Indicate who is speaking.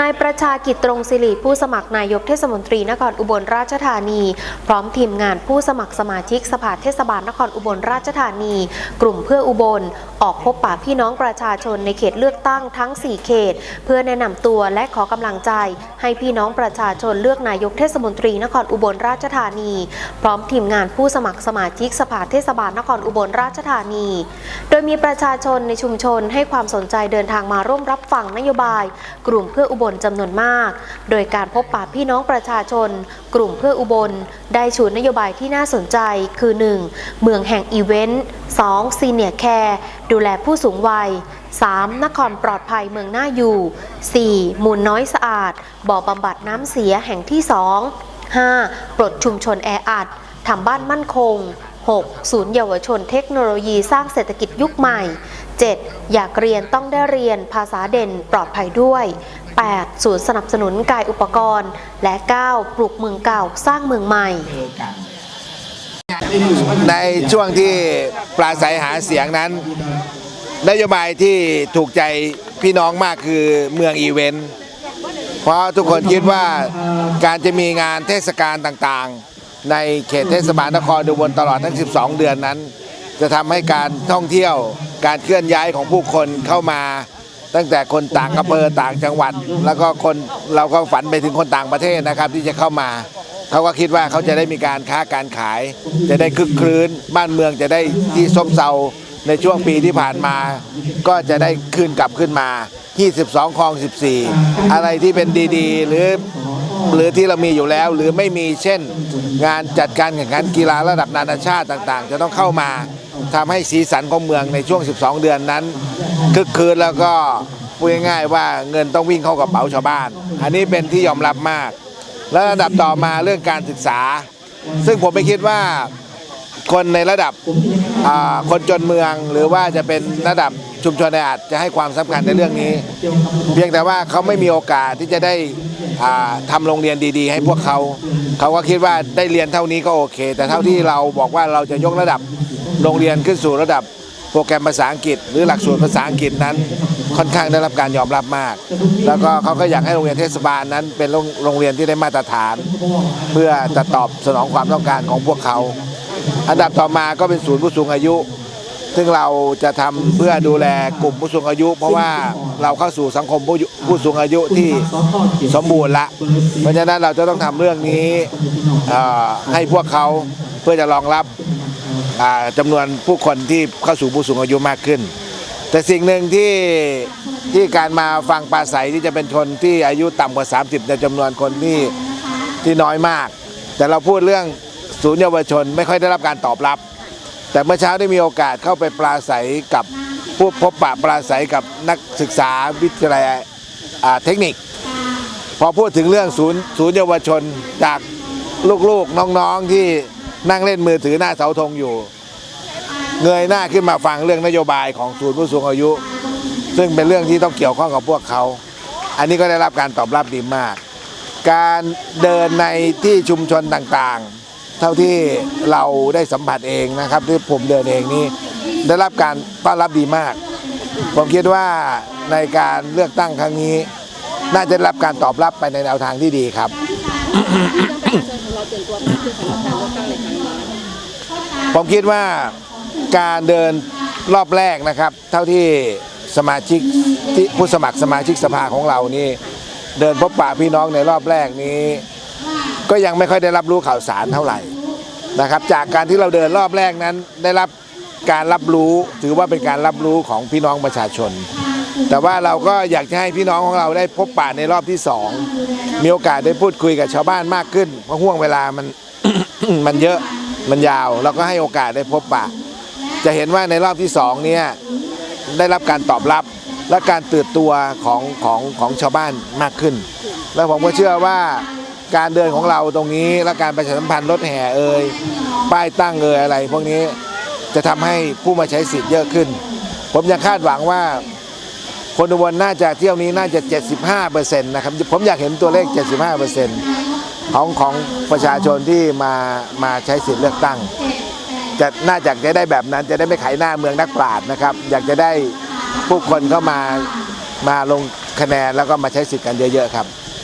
Speaker 1: นายประชากิจตรงศิริผู้สมัครนายกเทศมนตรีนครอุบลราชธานี พร้อมทีมงานผู้สมัครสมาชิกสภาเทศบาลนครอุบลราชธานี กลุ่มเพื่ออุบล ออกพบปะพี่น้องประชาชนในเขตเลือกตั้งทั้ง 4 เขต เพื่อแนะนำตัวและขอกำลังใจ ให้พี่น้องประชาชนเลือกนายกเทศมนตรีนครอุบลราชธานี พร้อมทีมงานผู้สมัครสมาชิกสภาเทศบาลนครอุบลราชธานี โดยมีประชาชนในชุมชนให้ความสนใจเดินทางมาร่วมรับฟังนโยบายกลุ่มเพื่ออุบลจำนวนมาก โดยการพบปะพี่น้องประชาชน กลุ่มเพื่ออุบล ได้ชูนโยบายที่น่าสนใจ คือ 1. เมืองแห่งอีเวนต์ 2. ซีเนียร์แคร์ดูแลผู้สูงวัย 3. นครปลอดภัยเมืองน่าอยู่ 4. มูลน้อยสะอาด บ่อบำบัดน้ำเสียแห่งที่ 2 5. ปลดชุมชนแออัดทำบ้านมั่นคง 6. ศูนย์เยาวชนเทคโนโลยีสร้างเศรษฐกิจยุคใหม่ 7. อยากเรียนต้องได้เรียนภาษาเด่นปลอดภัยด้วย 8. ศูนย์สนับสนุนกายอุปกรณ์ และ 9. ปลูกเมืองเก่าสร้างเมืองใหม่
Speaker 2: ในช่วงที่ปราศัยหาเสียงนั้น นโยบายที่ถูกใจพี่น้องมากคือเมืองอีเวนต์เพราะทุกคนคิดว่าการจะมีงานเทศกาลต่างๆ ในเขตเทศบาลนครอุบลตลอดทั้ง 12 เดือนนั้น จะทำให้การท่องเที่ยว การเคลื่อนย้ายของผู้คนเข้ามา ตั้งแต่คนต่างอำเภอต่างจังหวัด แล้วก็คนเราก็ฝันไปถึงคนต่างประเทศนะครับ ที่จะเข้ามาเขาก็คิดว่าเขาจะได้มีการค้าการขาย จะได้คึกครื้น บ้านเมืองจะได้ที่ซบเซาในช่วงปีที่ผ่านมา ก็จะได้คืนกลับขึ้นมา 22คลอง 14 อะไรที่เป็นดีๆ หรือหรือที่เรามีอยู่แล้วหรือไม่มีเช่น งานจัดการแข่งขันกีฬาระดับนานาชาติต่างๆ จะต้องเข้ามา ทำให้สีสันของเมืองในช่วง 12 เดือนนั้นคึกคืนแล้วก็พูดง่ายๆว่าเงินต้องวิ่งเข้ากระเป๋าชาวบ้าน อันนี้เป็นที่ยอมรับมาก แล้วระดับต่อมาเรื่องการศึกษา ซึ่งผมไม่คิดว่าคนในระดับคนจนเมืองหรือว่าจะเป็นระดับ ชุมชนแออัดจะให้ความสำคัญในเรื่องนี้ เพียงแต่ว่าเขาไม่มีโอกาสที่จะได้อ่าทำโรงเรียนดี ๆ ให้พวกเขา เขาก็คิดว่าได้เรียนเท่านี้ก็โอเค แต่เท่าที่เราบอกว่าเราจะยกระดับโรงเรียนขึ้นสู่ระดับโปรแกรมภาษาอังกฤษ หรือหลักสูตรภาษาอังกฤษนั้นค่อนข้างได้รับการยอมรับมาก แล้วก็เขาก็อยากให้โรงเรียนเทศบาลนั้น เป็นโรงเรียนที่ได้มาตรฐาน เพื่อจะตอบสนองความต้องการของพวกเขา อันดับต่อมาก็เป็นศูนย์ผู้สูงอายุ ซึ่งเราจะทำเพื่อดูแลกลุ่มผู้สูงอายุ เพราะว่าเราเข้าสู่สังคมผู้ผู้สูงอายุที่สมบูรณ์ละ เพราะฉะนั้นเราจะต้องทำเรื่องนี้ให้พวกเขาเพื่อจะรองรับจำานวนผู้คนที่เข้าสู่ผู้สูงอายุมากขึ้น แต่สิ่งหนึ่งที่ที่การมาฟังปราศัยที่จะเป็นคนที่อายุต่ำกว่า 30 ในจำนวนคนที่ที่น้อยมาก แต่เราพูดเรื่องศูนย์เยาวชนไม่ค่อยได้รับการตอบรับ แต่เมื่อเช้าได้มีโอกาสเข้าไปปราศัยกับผู้พบปะปราศัยกับนักศึกษาวิทยาลัยเทคนิค พอพูดถึงเรื่องศูนย์ศูนย์เยาวชนจากลูกๆน้องๆที่นั่งเล่นมือถือหน้าเสาธงอยู่ เงยหน้าขึ้นมาฟังเรื่องนโยบายของศูนย์ผู้สูงอายุ ซึ่งเป็นเรื่องที่ต้องเกี่ยวข้องกับพวกเขา อันนี้ก็ได้รับการตอบรับดีมาก การเดินในที่ชุมชนต่างๆ เท่าที่เราได้สัมผัสเองนะครับที่ผมเดินเองนี่ได้รับการต้อนรับดีมาก ผมคิดว่าในการเลือกตั้งครั้งนี้ น่าจะได้รับการตอบรับไปในแนวทางที่ดีครับผมคิดว่าการเดินรอบแรกนะครับ เท่าที่สมาชิกที่ผู้สมัครสมาชิกสภาของเรานี่ เดินพบปะพี่น้องในรอบแรกนี้ ก็ยังไม่ค่อยได้รับรู้ข่าวสารเท่าไหร่นะครับ จากการที่เราเดินรอบแรกนั้น ได้รับการรับรู้ถือว่าเป็นการรับรู้ของพี่น้องประชาชน แต่ว่าเราก็อยากจะให้พี่น้องของเราได้พบปะในรอบที่สองมีโอกาสได้พูดคุยกับชาวบ้านมากขึ้น เพราะห่วงเวลามันมันเยอะมันยาวเราก็ให้โอกาสได้พบปะ จะเห็นว่าในรอบที่สองเนี่ยได้รับการตอบรับและการตื่นตัวของของของชาวบ้านมากขึ้น แล้วผมก็เชื่อว่า การเดินของเราตรงนี้และการประชาสัมพันธ์รถแห่เอ่ยป้ายตั้งเอ่ยอะไร พวกนี้จะทำให้ผู้มาใช้สิทธิ์เยอะขึ้น ผมยังคาดหวังว่าคนอุบลน่าจะเที่ยวนี้น่าจะ 75%นะครับผมอยากเห็นตัวเลข 75%ของของประชาชนที่มามาใช้สิทธิ์เลือกตั้ง จะน่าจะจะได้แบบนั้นจะได้ไม่ขายหน้าเมืองนักปราชญ์นะครับ อยากจะได้ผู้คนเข้ามามาลงคะแนนแล้วก็มาใช้สิทธิ์กันเยอะ ๆ ครับ